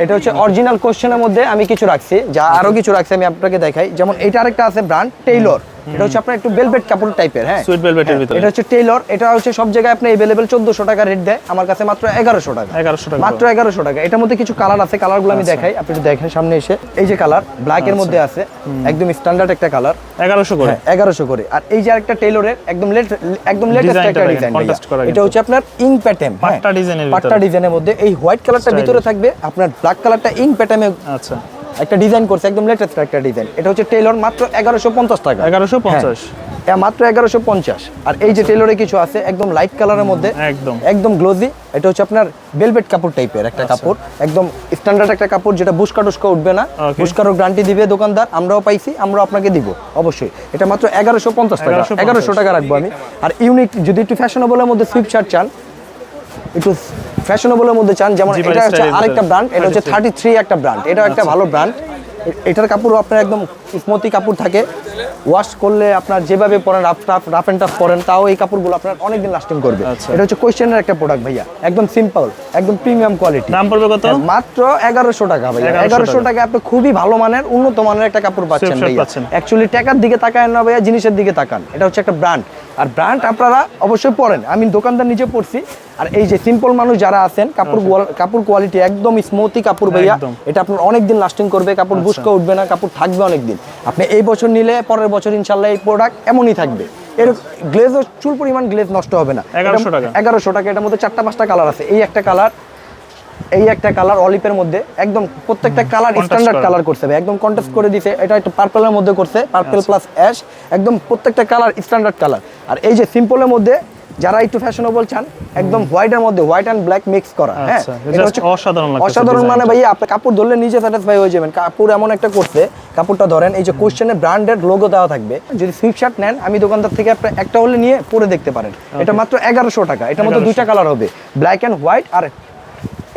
এটা হচ্ছে অরিজিনাল কোশ্চেনের মধ্যে আমি কিছু রাখছি যা আরও কিছু রাখছি আমি আপনাকে দেখাই। যেমন এটা আরেকটা আছে ব্র্যান্ড টেইলর এটা হচ্ছে আপনার একটু বেলভেট কাপড় টাইপের হ্যাঁ? Velvet হ্যাঁ, ভিতরে। এটা হচ্ছে টেইলর এটা হচ্ছে সব জায়গায় আপনি অ্যাভেলেবেল চোদ্দশো টাকা রেট দেয় আমার কাছে মাত্র এগারোশো টাকা। 1100 টাকা। মাত্র এগারোশো টাকা। এটার মধ্যে কিছু কালার আছে কালারগুলো আমি দেখাই আপনি একটু দেখেন সামনে এসে। এই যে কালার ব্ল্যাক এর মধ্যে আছে একদম স্ট্যান্ডার্ড একটা কালার এগারোশো করে? হ্যাঁ এগারোশো করে। আর এই যে আরেকটা টেইলরের একদম লেট একদম লেটেস্ট একটা ডিজাইন এটা হচ্ছে আপনার ইং প্যাটার্ন পাট্টা পাট্টা ডিজাইনের মধ্যে। এই হোয়াইট কালারটা। ভিতরে থাকবে আপনার ব্ল্যাক কালারটা ইং প্যাটার্নে আচ্ছা। একটা ডিজাইন করছে একদম লেটেস্ট একটা ডিজাইন এটা হচ্ছে টেইলর মাত্র এগারোশো পঞ্চাশ টাকা। এগারোশো পঞ্চাশ। হ্যাঁ, মাত্র এগারোশো পঞ্চাশ। আর এই যে টেলরে কিছু আছে একদম লাইট কালারের মধ্যে একদম। একদম গ্লোজি এটা হচ্ছে আপনার বেলভেট কাপড় টাইপের একটা আচ্ছা। কাপড়। একদম স্ট্যান্ডার্ড একটা কাপড় যেটা বুস্কা টুস্কা উঠবে না. বুস্কারও গ্যারান্টি দিবে দোকানদার আমরাও পাইছি আমরা আপনাকে দিব অবশ্যই। এটা মাত্র এগারোশো পঞ্চাশ টাকা 1150 এগারোশো টাকা রাখব আমি। আর ইউনিক যদি একটু ফ্যাশনেবলের মধ্যে সুইপ শার্ট চান একটু ফ্যাশনেবলের মধ্যে চান যেমন এটা হচ্ছে আরেকটা ব্র্যান্ড এটা হচ্ছে থার্টি থ্রি একটা ব্র্যান্ড এটাও একটা আচ্ছা। ভালো ব্র্যান্ড এটার কাপড়ও আপনার একদম স্মতি কাপড় থাকে। ওয়াশ করলে আপনার যেভাবে পরেন rough tough rough and tough পরেন তাও এই কাপড়গুলো আপনার অনেকদিন লাস্টিং করবে। আচ্ছা। এটা হচ্ছে কোয়েশ্চেনের একটা প্রোডাক্ট ভাইয়া। একদম সিম্পল একদম প্রিমিয়াম কোয়ালিটি দাম পড়বে কত? মাত্র এগারোশো টাকা ভাইয়া। এগারোশো টাকা। আপনি খুবই ভালো মানের উন্নত মানের একটা কাপড় পাচ্ছেন ভাইয়া। অ্যাকচুয়ালি টাকার দিকে তাকায় না ভাইয়া জিনিসের দিকে তাকান। এটা হচ্ছে একটা ব্র্যান্ড আর ব্র্যান্ড আপনারা অবশ্যই পড়েন আমি দোকানদার নিজে পড়ছি আর এই যে সিম্পল মানুষ যারা আছেন কাপড় কাপড় কোয়ালিটি একদম স্মুথি কাপড় ভাইয়া এটা আপনার অনেক দিন লাস্টিং করবে। কাপড় বুসকা উঠবে না কাপড় থাকবে অনেক দিন আপনি এই বছর নিলে পরের বছর ইনশাল্লাহ এই প্রোডাক্ট এমনই থাকবে। এর গ্লেজও চুল পরিমাণ গ্লেজ নষ্ট হবে না। 1100 টাকা। এগারোশো টাকা এটার মধ্যে চারটা পাঁচটা কালার আছে। এই একটা কালার এই একটা কালার অলিপের মধ্যে একদম প্রত্যেকটা কালার স্ট্যান্ডার্ড কালার করছে একদম কন্টেস্ট করে দিছে। এটা একটা পার্পলের মধ্যে করছে পার্পল প্লাস অ্যাশ একদম প্রত্যেকটা কালার স্ট্যান্ডার্ড কালার আর এই যে সিম্পলের মধ্যে যারা একটু ফ্যাশনেবল চান একদম হোয়াইটের মধ্যে হোয়াইট অ্যান্ড ব্ল্যাক মিক্স করা হ্যাঁ? আচ্ছা, এটা হচ্ছে অসাধারণ অসাধারণ মানে ভাই আপনি কাপড় ধরলে নিজে স্যাটিসফাই হয়ে যাবেন। কাপড় এমন একটা করছে কাপড়টা ধরেন এই যে কোশ্চেনে ব্র্যান্ডেড লোগো দেওয়া থাকবে। যদি সুইপ শার্ট নেন আমি দোকানদার থেকে আপনি একটা হলে নিয়ে পরে দেখতে পারেন। এটা মাত্র এগারোশো টাকা এটার মধ্যে 1100 দুইটা কালার হবে ব্ল্যাক অ্যান্ড হোয়াইট আর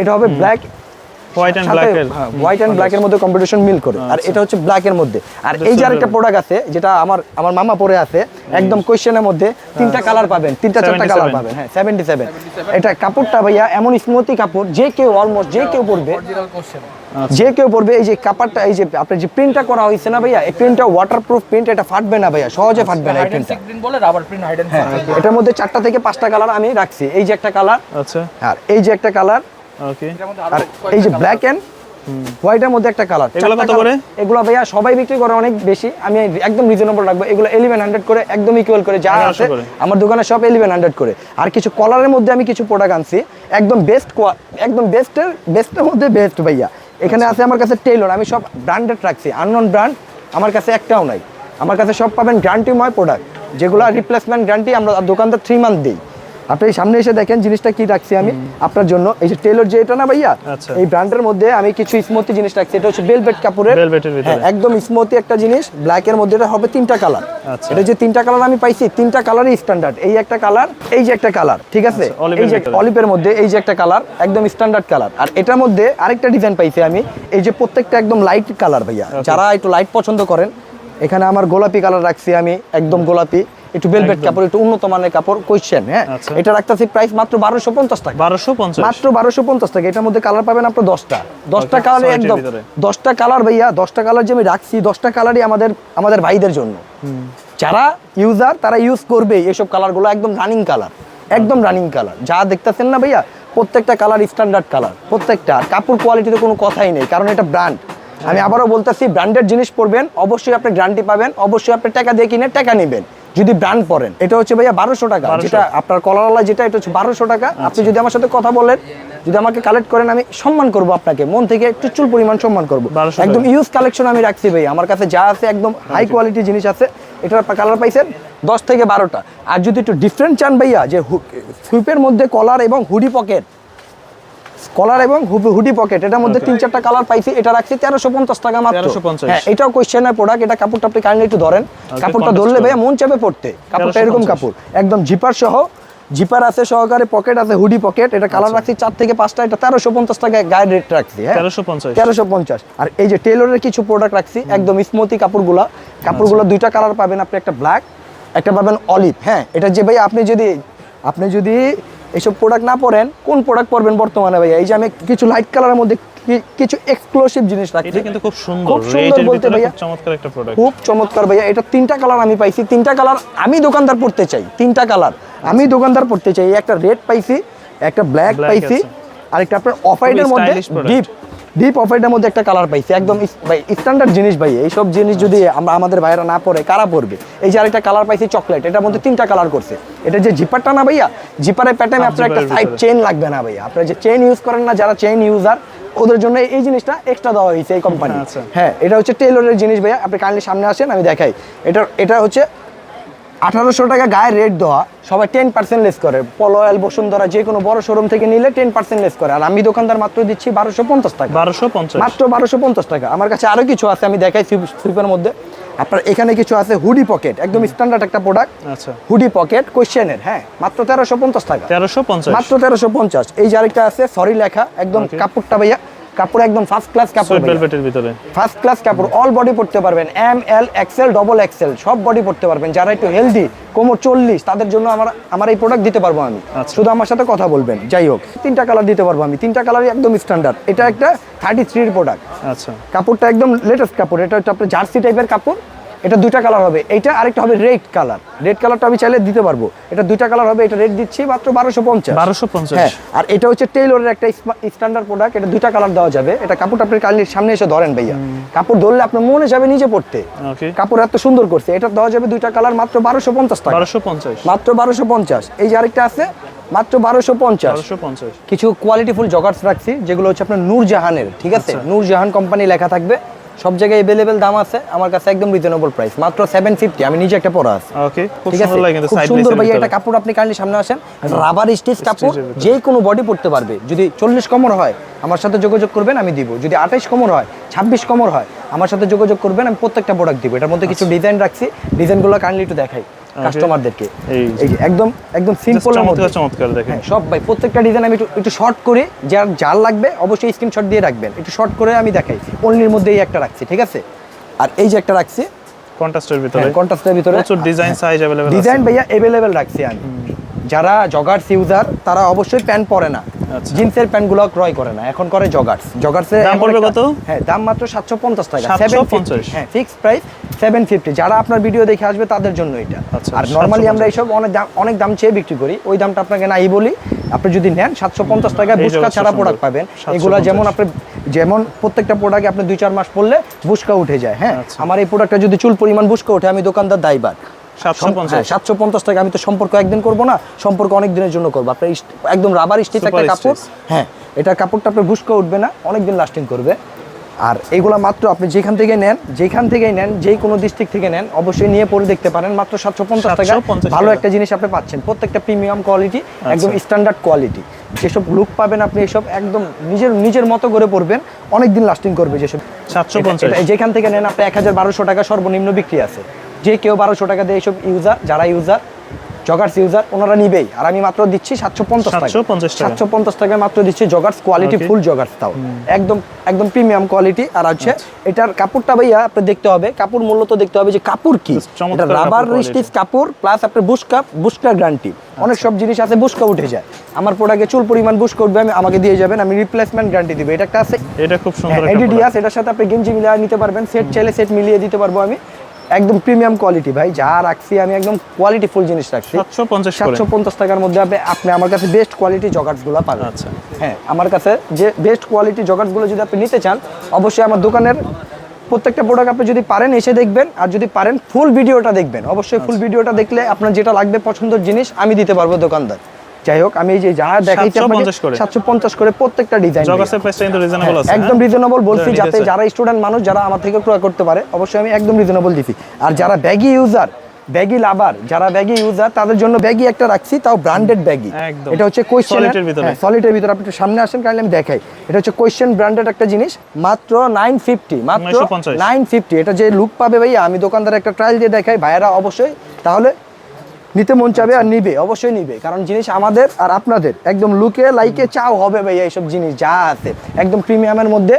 এটা হবে ব্ল্যাক হোয়াইট অ্যান্ড ব্ল্যাক এর। হোয়াইট অ্যান্ড ব্ল্যাক এর মধ্যে কম্পিটিশন মিল করে। আর এটা হচ্ছে ব্ল্যাক এর মধ্যে। আর এই যে আরেকটা প্রোডাক্ট আছে যেটা আমার আমার মামা পরে আছে একদম কোশ্চেনের মধ্যে তিনটা কালার পাবেন তিনটা চারটা কালার পাবেন হ্যাঁ সেভেন্টি সেভেন এটা কাপড়টা ভাইয়া এমন স্মুথি কাপড় যে কেউ অলমোস্ট যে কেউ পরবে যে কেউ পরবে এই যে কাপড়টা এই যে আপনার যে প্রিন্টটা করা হয়েছে না ভাইয়া এই প্রিন্টটা ওয়াটারপ্রুফ প্রিন্ট এটা ফাটবে না ভাইয়া সহজে ফাটবে না এই প্রিন্টটা বলে রাবার প্রিন্ট হাইড হ্যাঁ এটার মধ্যে চারটা থেকে পাঁচটা কালার আমি রাখছি। এই যে একটা কালার আচ্ছা। আর এই যে একটা কালার ওকে আর এই যে ব্ল্যাক এন্ড হোয়াইটের মধ্যে একটা কালার এগুলো কত করে? এগুলো ভাইয়া সবাই বিক্রি করে অনেক বেশি। আমি একদম রিজনেবল রাখব। এগুলো এলিভেন হান্ড্রেড করে একদম ইকুয়াল করে। যা 1100 আছে আমার দোকানে সব এলিভেন হান্ড্রেড করে। আর কিছু কলারের মধ্যে আমি কিছু প্রোডাক্ট আনছি। একদম বেস্ট একদম বেস্টের বেস্টের মধ্যে বেস্ট ভাইয়া। এখানে আচ্ছা। আছে আমার কাছে টেইলর আমি সব ব্র্যান্ডেড রাখছি। আননন ব্র্যান্ড আমার কাছে একটাও নাই। আমার কাছে সব পাবেন গ্যারান্টিময় প্রোডাক্ট যেগুলো রিপ্লেসমেন্ট গ্যারান্টি আমরা দোকানদার থ্রি মান্থ দিই। আপনি সামনে এসে দেখেন জিনিসটা কি রাখছি আমি আপনার জন্য। এই যে টেলর যে এটা না ভাইয়া? আচ্ছা। এই ব্র্যান্ডের মধ্যে আমি কিছু স্মুথি জিনিস রাখছি। এটা হচ্ছে বেলভেট কাপড়ের। হ্যাঁ, একদম স্মুথি একটা জিনিস। ব্ল্যাক এর মধ্যে এটা হবে তিনটা কালার আচ্ছা। এটা যে তিনটা কালার আমি পাইছি তিনটা কালারই স্ট্যান্ডার্ড এই একটা কালার এই যে একটা কালার ঠিক আছে? আচ্ছা, এই যে। অলিভের মধ্যে এই যে একটা কালার একদম স্ট্যান্ডার্ড কালার আর এটার মধ্যে আরেকটা ডিজাইন পাইছি আমি। এই যে প্রত্যেকটা একদম লাইট কালার ভাইয়া। যারা একটু লাইট পছন্দ করেন এখানে আমার গোলাপি কালার রাখছি আমি একদম গোলাপি। একটু বেলভেট কাপড় একটু উন্নত মানের কাপড় কোয়েশ্চেন হ্যাঁ? আচ্ছা। এটা রাখতেছি প্রাইস মাত্র বারোশো পঞ্চাশ টাকা। বারোশো পঞ্চাশ। মাত্র বারোশো পঞ্চাশ টাকা। এটার মধ্যে কালার পাবেন আপনার দশটা। দশটা কালার একদম দশটা কালার ভাইয়া দশটা কালার যে আমি রাখছি দশটা কালারই আমাদের আমাদের ভাইদের জন্য। যারা ইউজার তারা ইউজ করবে এসব কালারগুলো একদম রানিং কালার একদম রানিং কালার যা দেখতেছেন না ভাইয়া প্রত্যেকটা কালার স্ট্যান্ডার্ড কালার প্রত্যেকটা। কাপড় কোয়ালিটিতে কোনো কথাই নেই কারণ এটা ব্র্যান্ড আমি আবারও বলতেছি ব্র্যান্ডেড জিনিস পরবেন অবশ্যই আপনি গ্যারান্টি পাবেন অবশ্যই আপনি টাকা দিয়ে কিনে টাকা নেবেন। যদি ব্র্যান্ড পরেন এটা হচ্ছে ভাইয়া বারোশো টাকা। যেটা আপনার কলারওয়ালা যেটা এটা হচ্ছে বারোশো টাকা। আপনি যদি আমার সাথে কথা বলেন যদি আমাকে কালেক্ট করেন আমি সম্মান করব আপনাকে। মন থেকে একটু চুল পরিমাণ সম্মান করব। একদম ইউজ কালেকশন আমি রাখছি ভাই আমার কাছে যা আছে একদম হাই কোয়ালিটি জিনিস আছে এটার কালার পাইছেন দশ থেকে বারোটা। আর যদি একটু ডিফারেন্ট চান ভাইয়া যে সুইপের মধ্যে কলার এবং হুডি পকেট কলার এবং হুডি পকেট এটার মধ্যে তিন চারটা কালার পাইছি। এটা রাখছি তেরোশো পঞ্চাশ টাকা মাত্র। হ্যাঁ এটাও কোয়েশ্চেনের প্রোডাক্ট এটা কাপড়টা আপনি কাইন্ডলি একটু ধরেন। কাপড়টা ধরলে ভাইয়া মন চাপে পড়তে। কাপড়টা এরকম কাপড়। একদম জিপার সহ। জিপার আছে সহকারে পকেট আছে হুডি পকেট এটা আচ্ছা। কালার রাখছি চার থেকে পাঁচটা। এটা তেরোশো পঞ্চাশ টাকায় গায়ের রেট রাখছি হ্যাঁ? 1350 তেরোশো পঞ্চাশ। আর এই যে টেলরের কিছু প্রোডাক্ট রাখছি একদম স্মুথি কাপড়গুলা। কাপড়গুলো দুইটা কালার পাবেন আপনি একটা ব্ল্যাক একটা পাবেন অলিভ হ্যাঁ? এটা যে ভাই আপনি যদি আপনি যদি এইসব প্রোডাক্ট না পরেন কোন প্রোডাক্ট পরবেন বর্তমানে ভাইয়া? এই যে আমি কিছু লাইট কালারের মধ্যে কিছু এক্সক্লুসিভ জিনিস রাখছি। এটা কিন্তু খুব সুন্দর খুব সুন্দর বলতে ভাইয়া। খুব চমৎকার একটা প্রোডাক্ট খুব চমৎকার ভাইয়া। এটা তিনটা কালার আমি পাইছি। তিনটা কালার আমি দোকানদার পড়তে চাই। তিনটা কালার আমি দোকানদার পড়তে চাই। একটা রেড পাইছি একটা ব্ল্যাক পাইছি আর একটা আপনার অফ হোয়াইটের মধ্যে ডিপ ডিপ অফ হোয়াইটের মধ্যে একটা কালার পাইছি একদম ভাই স্ট্যান্ডার্ড জিনিস ভাই এইসব জিনিস যদি আমরা আমাদের ভাইরা না পরে কারা পরবে? এই যে আরেকটা কালার পাইছি চকলেট এটার মধ্যে তিনটা কালার করছে। এটা যে জিপারটা না ভাইয়া? জিপারের প্যাটার্নে আপনার একটা সাইড। চেন লাগবে না ভাইয়া। আপনারা যে চেন ইউজ করেন না যারা চেন ইউজার ওদের জন্য এই জিনিসটা এক্সট্রা দেওয়া হয়েছে এই কোম্পানি আচ্ছা। হ্যাঁ এটা হচ্ছে টেলরের জিনিস ভাইয়া। আপনি কাইন্ডলি সামনে আসেন আমি দেখাই। এটা এটা হচ্ছে আঠারোশো টাকা গায়ে রেট দেওয়া সবাই টেন পার্সেন্ট লেস করে। পলয়াল বসুন্ধরা যে কোনো বড় শোরুম থেকে নিলে টেন পার্সেন্ট লেস করে। আর আমি দোকানদার মাত্র দিচ্ছি বারোশো পঞ্চাশ টাকা। বারোশো পঞ্চাশ। মাত্র বারোশো পঞ্চাশ টাকা। আমার কাছে আরও কিছু আছে আমি দেখাই সুইপের মধ্যে। আপনার এখানে কিছু আছে হুডি পকেট একদম স্ট্যান্ডার্ড একটা প্রোডাক্ট আচ্ছা। হুডি পকেট কোয়েশ্চেনের হ্যাঁ মাত্র তেরোশো পঞ্চাশ টাকা। তেরোশো পঞ্চাশ। মাত্র তেরোশো পঞ্চাশ। এই যে আরেকটা আছে সরি লেখা একদম. কাপড়টা ভাইয়া। কাপড় একদম ফার্স্ট ক্লাস কাপড় ভেলভেটের ভিতরে। ফার্স্ট ক্লাস কাপড় অল বডি পড়তে পারবেন M L XL double XL সব বডি পড়তে পারবেন। যারা একটু হেলদি কোমর চল্লিশ তাদের জন্য আমার আমার এই প্রোডাক্ট দিতে পারব আমি। আচ্ছা। শুধু আমার সাথে কথা বলবেন যাই হোক। তিনটা কালার দিতে পারব আমি তিনটা কালারই একদম স্ট্যান্ডার্ড এটা একটা থার্টি থ্রির প্রোডাক্ট আচ্ছা। কাপড়টা একদম লেটেস্ট কাপড় এটা হচ্ছে আপনার জার্সি টাইপের কাপড়। এটা দুইটা কালার হবে। এটা আরেকটা হবে রেড কালার রেড কালারটা আমি চাইলে দিতে পারব। এটা দুইটা কালার হবে এটা রেড দিচ্ছি মাত্র বারোশো পঞ্চাশ। বারোশো পঞ্চাশ। হ্যাঁ আর এটা হচ্ছে টেইলরের একটা স্ট্যান্ডার্ড প্রোডাক্ট এটা দুইটা কালার দেওয়া যাবে। এটা কাপড়টা আপনি কালি সামনে এসে ধরেন ভাইয়া। কাপড় ধরলে আপনার মনে যাবে নিজে পড়তে। কাপড় এত সুন্দর করছে। এটা দেওয়া যাবে দুইটা কালার মাত্র বারোশো পঞ্চাশ টাকা। বারোশো পঞ্চাশ। মাত্র বারোশো পঞ্চাশ। এই যে আরেকটা আছে মাত্র বারোশো পঞ্চাশ। বারোশো পঞ্চাশ। কিছু কোয়ালিটিফুল জগার্স রাখছি যেগুলো হচ্ছে আপনার নূরজাহানের ঠিক আছে? আচ্ছা। নূরজাহান কোম্পানি লেখা থাকবে। সব জায়গায় अवेलेबल দাম আছে আমার কাছে একদম রিজনেবল প্রাইস মাত্র সেভেন ফিফটি আমি নিজে একটা পরা আছে। ওকে খুব সুন্দর লাগে কিন্তু সাইড সুন্দর ভাই এটা কাপড় আপনি কাইন্ডলি সামনে আসেন। রাবার স্টিচ কাপড় যে কোনো বডি পড়তে পারবে। যদি চল্লিশ কমর হয় আমার সাথে যোগাযোগ করবেন আমি দিব। যদি আঠাইশ কমর হয় ছাব্বিশ কমর হয় আমার সাথে যোগাযোগ করবেন আমি প্রত্যেকটা প্রোডাক্ট দিব। এটার মধ্যে কিছু আচ্ছা। ডিজাইন রাখছি ডিজাইনগুলো কাইন্ডলি একটু দেখাই। কাস্টমারদেরকে এই একদম একদম সিম্পল চমৎকার চমৎকার দেখেন। হ্যাঁ সব ভাই প্রত্যেকটা ডিজাইন আমি একটু একটু শর্ট করি যার যার লাগবে অবশ্যই স্ক্রিনশট দিয়ে রাখবেন। একটু শর্ট করে আমি দেখাই। অনলির মধ্যে এই একটা রাখছি ঠিক আছে? আর এই যে একটা রাখছি কন্ট্রাস্টের ভিতরে। কন্ট্রাস্টের ভিতরে। প্রচুর ডিজাইন সাইজ অ্যাভেলেবল ডিজাইন ভাইয়া অ্যাভেলেবেল রাখছি আমি। যারা জগার্স ইউজার তারা অবশ্যই প্যান্ট পরে না। জিন্সের প্যান্টগুলো ক্রয় করে না এখন করে জগার্স দাম পড়বে কত? হ্যাঁ দাম মাত্র সাতশো পঞ্চাশ টাকা। 750 হ্যাঁ প্রাইস সেভেন ফিফটি যারা আপনার ভিডিও দেখে আসবে তাদের জন্য এটা। আচ্ছা, আর নর্মালি 750 আমরা এইসব অনেক দাম অনেক দাম চেয়ে বিক্রি করি। ওই দামটা আপনাকে নাই বলি। আপনি যদি নেন সাতশো পঞ্চাশ টাকা এই বুসকা ছাড়া প্রোডাক্ট পাবেন। 750 এগুলো যেমন আপনি যেমন প্রত্যেকটা প্রোডাক্টে আপনি দুই চার মাস পরলে বুসকা উঠে যায়। হ্যাঁ আচ্ছা। আমার এই প্রোডাক্টটা যদি চুল পরিমাণ বুসকা ওঠে আমি দোকানদার দায়বার সাতশো পঞ্চাশ। সাতশো পঞ্চাশ টাকা আমি তো সম্পর্ক একদিন করব না সম্পর্ক অনেক দিনের জন্য করব। আপনার একদম রাবার স্টিচ একটা কাপড়। হ্যাঁ এটা কাপড়টা আপনার উঠবে না অনেক দিন লাস্টিং করবে। আর এইগুলা মাত্র আপনি যেখান থেকে নেন যেখান থেকেই নেন যেই কোনো ডিস্ট্রিক্ট থেকে নেন অবশ্যই নিয়ে পরে দেখতে পারেন। মাত্র সাতশো পঞ্চাশ টাকা। ভালো একটা জিনিস আপনি পাচ্ছেন। প্রত্যেকটা প্রিমিয়াম কোয়ালিটি একদম স্ট্যান্ডার্ড কোয়ালিটি যেসব লুক পাবেন আপনি এসব একদম নিজের নিজের মতো করে পরবেন। অনেক দিন লাস্টিং করবে যেসব। সাতশো পঞ্চাশ। যেখান থেকে নেন আপনি এক হাজার বারোশো টাকা সর্বনিম্ন বিক্রি আছে। যে কেউ বারোশো টাকা দিয়ে এইসব ইউজার যারা ইউজার জগার্স ইউজার ওনারা নিবেই। আর আমি মাত্র দিচ্ছি সাতশো পঞ্চাশ টাকা। সাতশো পঞ্চাশ টাকায় মাত্র দিচ্ছি জগার্স কোয়ালিটি ফুল জগার্স তাও। একদম একদম প্রিমিয়াম কোয়ালিটি আর হচ্ছে আচ্ছা। এটার কাপড়টা ভাইয়া আপনি দেখতে হবে কাপড় মূল্য তো দেখতে হবে যে কাপড় কি। এটা রাবার। স্টিচ কাপড় প্লাস আপনার বুস্কা বুস্কা গ্যারান্টি অনেক আচ্ছা। সব জিনিস আছে বুস্কা উঠে যায়। আমার প্রোডাক্টে চুল পরিমাণ বুস্কা উঠবে আমি আমাকে দিয়ে যাবেন আমি রিপ্লেসমেন্ট গ্যারান্টি দিব। এটা একটা আছে। এটা খুব সুন্দর এডিডিয়াস এটার সাথে আপনি গেঞ্জি মিলিয়ে নিতে পারবেন সেট চাইলে সেট মিলিয়ে দিতে পারব আমি। একদম প্রিমিয়াম কোয়ালিটি ভাই যা রাখছি আমি একদম কোয়ালিটি ফুল জিনিস রাখছি। 750 করে। সাতশো পঞ্চাশ টাকার মধ্যে আপনি আপনি আমার কাছে বেস্ট কোয়ালিটি জগার্সগুলো পাবেন। আচ্ছা। হ্যাঁ আমার কাছে যে বেস্ট কোয়ালিটি জগার্সগুলো যদি আপনি নিতে চান অবশ্যই আমার দোকানের প্রত্যেকটা প্রোডাক্ট আপনি যদি পারেন এসে দেখবেন। আর যদি পারেন ফুল ভিডিওটা দেখবেন। অবশ্যই ফুল ভিডিওটা দেখলে আপনার যেটা লাগবে পছন্দের জিনিস আমি দিতে পারব দোকানদার। যাই হোক আমি এই যে যা দেখাইছি 750 করে। সাতশো পঞ্চাশ করে প্রত্যেকটা ডিজাইন জগাসের প্রাইসটা কিন্তু রিজনেবল আছে হ্যাঁ, একদম হ্যাঁ? রিজনেবল বলছি যাতে যারা স্টুডেন্ট মানুষ যারা আমার থেকে ক্রয় করতে পারে অবশ্যই আমি একদম রিজনেবল দিছি। আর যারা ব্যাগি ইউজার ব্যাগি লাভার যারা ব্যাগি ইউজার তাদের জন্য ব্যাগি একটা রাখছি তাও ব্র্যান্ডেড ব্যাগি এটা হচ্ছে কোয়েশ্চেন Solid ভিতরে। আপনি একটু সামনে আসেন কারণ আমি দেখাই। এটা হচ্ছে কোয়েশ্চেন ব্র্যান্ডেড একটা জিনিস মাত্র নাইন ফিফটি মাত্র নাইন ফিফটি এটা যে লুক পাবে ভাইয়া আমি দোকানদার একটা ট্রায়াল দিয়ে দেখাই ভাইয়ারা অবশ্যই। তাহলে নিতে মন চাবে আর নিবে অবশ্যই নিবে। কারণ জিনিস আমাদের আর আপনাদের একদম লুকে লাইকে চাও হবে ভাইয়া এইসব জিনিস যা আছে। একদম প্রিমিয়ামের মধ্যে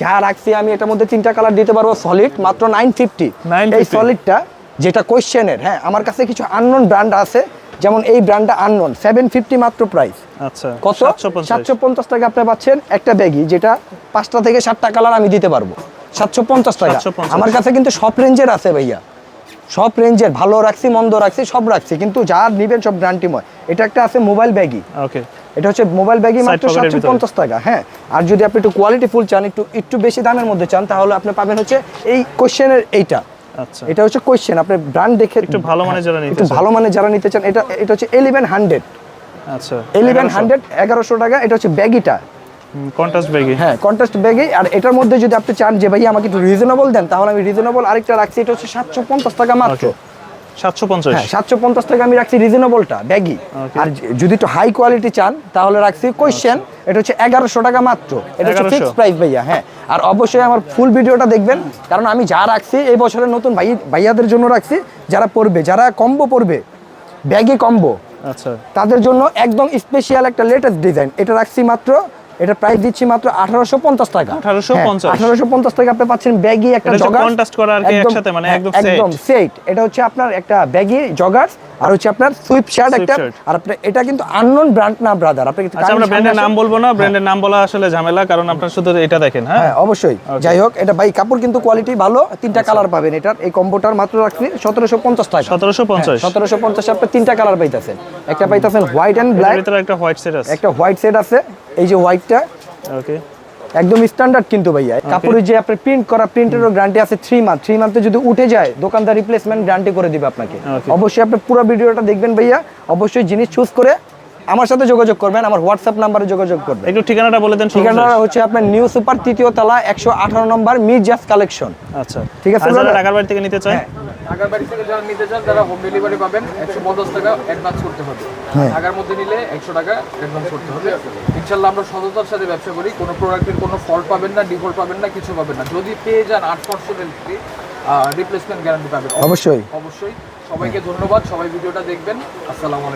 যা রাখছি আমি এটার মধ্যে তিনটা কালার দিতে পারব সলিড মাত্র নাইন ফিফটি 950 এই সলিডটা যেটা কোয়েশ্চেনের হ্যাঁ আমার কাছে কিছু আননোন ব্র্যান্ড আছে যেমন এই ব্র্যান্ডটা আননোন সেভেন ফিফটি মাত্র প্রাইস আচ্ছা কত? সাতশো পঞ্চাশ। টাকা আপনি পাচ্ছেন একটা ব্যাগই যেটা পাঁচটা থেকে সাতটা কালার আমি দিতে পারব। সাতশো পঞ্চাশ টাকা। আমার কাছে কিন্তু সব রেঞ্জের আছে ভাইয়া। সব রেঞ্জের ভালো রাখছি মন্দ রাখছি সব রাখছি কিন্তু যা নিবেন সব গ্যারান্টিময়। এটা একটা আছে মোবাইল ব্যাগই। ওকে। এটা হচ্ছে মোবাইল ব্যাগই মাত্র সাতশো। পঞ্চাশ টাকা হ্যাঁ। আর যদি আপনি একটু কোয়ালিটি ফুল চান একটু একটু বেশি দামের মধ্যে চান তাহলে আপনি পাবেন হচ্ছে এই কোশ্চেনের এইটা। আচ্ছা। এটা হচ্ছে কোশ্চেন আপনি ব্র্যান্ড দেখে একটু ভালো মানের যারা নিতে একটু ভালো মানে যারা নিতে চান এটা এটা হচ্ছে এলিভেন হান্ড্রেড আচ্ছা এলিভেন হান্ড্রেড এগারোশো টাকা এটা হচ্ছে ব্যাগিটা। কন্ট্রাস্ট ব্যাগি হ্যাঁ কন্ট্রাস্ট ব্যাগে আর এটার মধ্যে যদি আপনি চান যে ভাই আমাকে একটু রিজনেবল দেন তাহলে আমি রিজনেবল আরেকটা রাখছি। এটা হচ্ছে সাতশো পঞ্চাশ টাকা মাত্র। Okay. 750 হ্যাঁ সাতশো পঞ্চাশ টাকা আমি রাখছি রিজনেবলটা ব্যাগি আর যদি একটু হাই কোয়ালিটি চান তাহলে রাখছি কোয়েশ্চেন এটা হচ্ছে এগারোশো টাকা মাত্র। এটা হচ্ছে 1100 ফিক্স প্রাইস ভাইয়া হ্যাঁ। আর অবশ্যই আমার ফুল ভিডিওটা দেখবেন কারণ আমি যা রাখছি এই বছরের নতুন ভাই ভাইয়াদের জন্য রাখছি যারা পড়বে যারা কম্বো পড়বে ব্যাগে কম্বো আচ্ছা। তাদের জন্য একদম স্পেশাল একটা লেটেস্ট ডিজাইন এটা রাখছি মাত্র এটা প্রাইস দিচ্ছি মাত্র আঠারোশো পঞ্চাশ টাকা। 1850 আঠারোশো পঞ্চাশ টাকা আপনি পাচ্ছেন ব্যাগি একটা জগার contrast করা আর কি একসাথে, মানে একদম set। একদম সেট এটা হচ্ছে আপনার একটা ব্যাগি জগার্স আর হচ্ছে আপনার সুইপ শার্ট একটা। আর আপনার এটা কিন্তু আননোন ব্র্যান্ড না ব্রাদার আপনি কিন্তু আচ্ছা আমরা ব্র্যান্ডের নাম বলব না ব্র্যান্ডের নাম বলা আসলে ঝামেলা কারণ আপনার শুধু এটা দেখেন হ্যাঁ? হ্যাঁ অবশ্যই। যাই হোক এটা ভাই কাপড় কিন্তু কোয়ালিটি ভালো তিনটা কালার পাবেন এটার। এই কম্বোটার মাত্র রাখছি সতেরোশো পঞ্চাশ টাকা। 1750 সতেরোশো পঞ্চাশ আপনি তিনটা কালার পাইতেছেন। একটা পাইতেছেন হোয়াইট এর ব্ল্যাক ভিতরে একটা হোয়াইট সেট আছে। একটা হোয়াইট সেট আছে। এই যে হোয়াইটটা ওকে একদম স্ট্যান্ডার্ড কিন্তু ভাইয়া। কাপড়ের যে আপনি প্রিন্ট করা প্রিন্টেরও গ্যারান্টি আছে থ্রি মান্থ থ্রি মান্থে যদি উঠে যায় দোকানদার রিপ্লেসমেন্ট গ্যারান্টি করে দিবে আপনাকে। অবশ্যই আপনি পুরো ভিডিওটা দেখবেন ভাইয়া। অবশ্যই জিনিস চুজ করে আমার সাথে যোগাযোগ করবেন আমার হোয়াটসঅ্যাপ নাম্বারে যোগাযোগ করবেন। একটু ঠিকানাটা বলে দেন ঠিকানা সর্বশেষ। হচ্ছে আপনার নিউ সুপার তৃতীয় তলা একশো আঠারো নম্বর মির্জাস কালেকশন। আচ্ছা। ঠিক আছে, ঢাকার বাড়ি থেকে নিতে চায়? হ্যাঁ। ঢাকার বাড়ি থেকে যারা নিতে চান তারা হোম ডেলিভারি পাবেন একশো পঞ্চাশ টাকা অ্যাডভান্স করতে হবে। হ্যাঁ। ঢাকার মধ্যে নিলে একশো টাকা অ্যাডভান্স করতে হবে। ইনশাল্লাহ আমরা সততার সাথে ব্যবসা করি। কোনো প্রোডাক্টের কোনো ফল্ট পাবেন না ডিফল্ট পাবেন না কিছু পাবেন না। যদি পেয়ে যান আট পার্সেন্ট রিপ্লেসমেন্ট গ্যারান্টি পাবেন। অবশ্যই। অবশ্যই। সবাইকে ধন্যবাদ। সবাই ভিডিওটা দেখবেন। আসসালামু আলাইকুম।